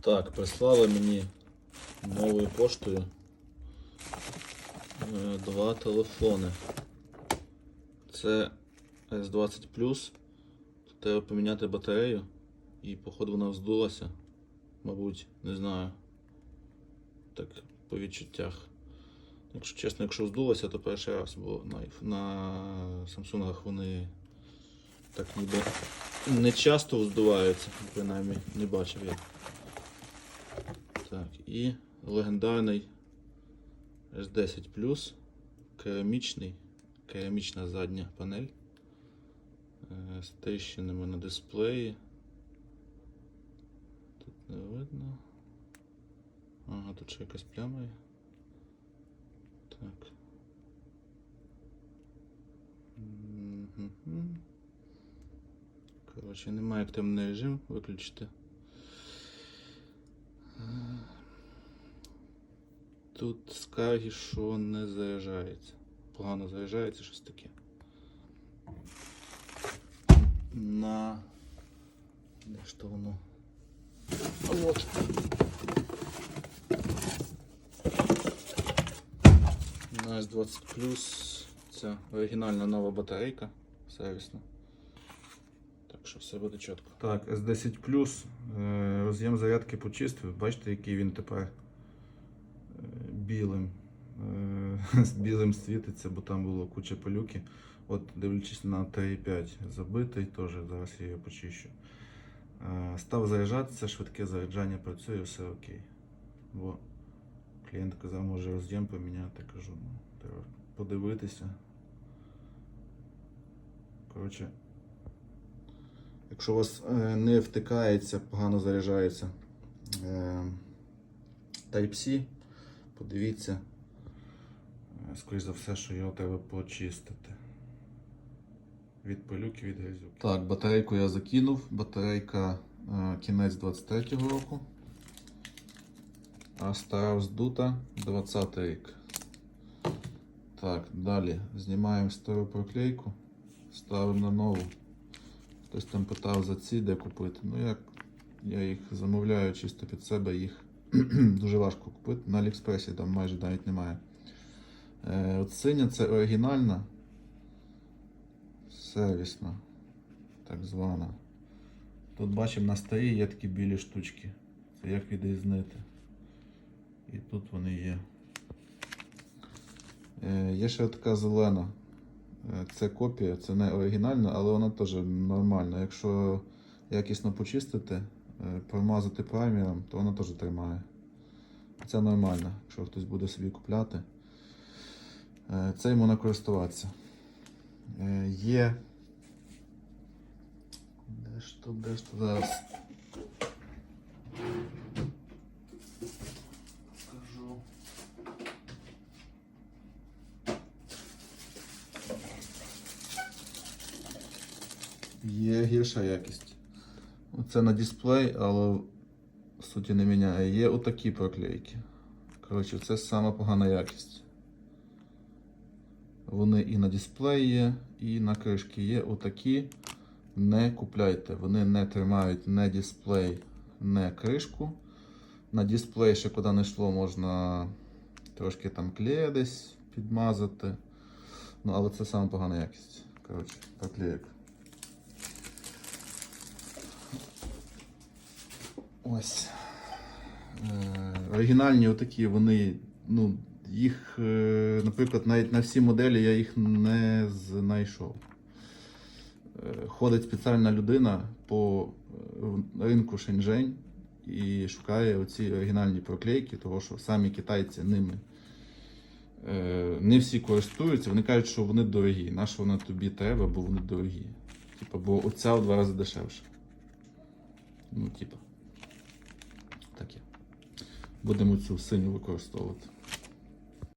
Так, прислали мені новою поштою е, два телефони. Це S20 Plus. Треба поміняти батарею і походу вона вздулася. Мабуть, не знаю. Так, по відчуттях. Якщо чесно, якщо вздулася, то перший раз, бо на, на Samsung вони так ніби не часто вздуваються, принаймні не бачив я. Так, і легендарний S10 Plus, керамічний, керамічна задня панель е, з тріщинами на дисплеї. Тут не видно. Ага, тут ще якась пляма є. Так. Коротше, немає активний режим виключити. Тут скарги, що не заряджається. Погано заряджається щось таке. На. Де ж то воно? От. На S20 Plus ця оригінальна нова батарейка сервісна. Так що все буде чітко. Так, S10 Plus. е, Роз'єм зарядки почистив. Бачите, який він тепер білим. е, З білим світиться, бо там було куча пилюки. От дивлячись на 3.5 забитий, теж зараз я його почищу. Е, Став заряджатися, швидке заряджання працює, все окей. Бо клієнт казав, може роз'єм поміняти, кажу, ну, треба подивитися. Коротше, якщо у вас е, не втикається, погано заряджається Type-C, подивіться, скоріш за все, що його треба почистити. Від пилюки, від грязюки. Так, батарейку я закинув. Батарейка е, кінець 23-го року. А стара вздута 20 рік. Так, далі знімаємо стару проклейку, ставимо на нову. Хтось там питав за ці, де купити. Ну як я їх замовляю чисто під себе, їх дуже важко купити. На Аліекспресі там майже навіть немає. Е, от синя це оригінальна, сервісна, так звана. Тут бачимо на старій є такі білі штучки. Це як відрізнити. І тут вони є. Е, Є ще така зелена. Е, Це копія, це не оригінальна, але вона теж нормальна. Якщо якісно почистити, промазати праймером, то вона теж тримає. Це нормально, якщо хтось буде собі купляти. Е, Це можна користуватися. Е, Є. Де ж то, де ж то зараз? Є гірша якість. Оце на дисплей, але суті не міняє. Є отакі проклейки. Коротше, це сама погана якість. Вони і на дисплеї є, і на кришки є. Отакі не купляйте. Вони не тримають не дисплей, не кришку. На дисплей ще куди не йшло, можна трошки там клея десь підмазати. Ну, але це саме погана якість. Коротше, проклеєк. Ось. Е, оригінальні отакі, вони, ну, їх, е, наприклад, навіть на всі моделі я їх не знайшов. Е, ходить спеціальна людина по ринку Шеньчжень і шукає оці оригінальні проклейки, тому що самі китайці ними не всі користуються. Вони кажуть, що вони дорогі. На що вони тобі треба, бо вони дорогі. Типа, бо оця в два рази дешевше. Ну, типа. Будемо цю синю використовувати.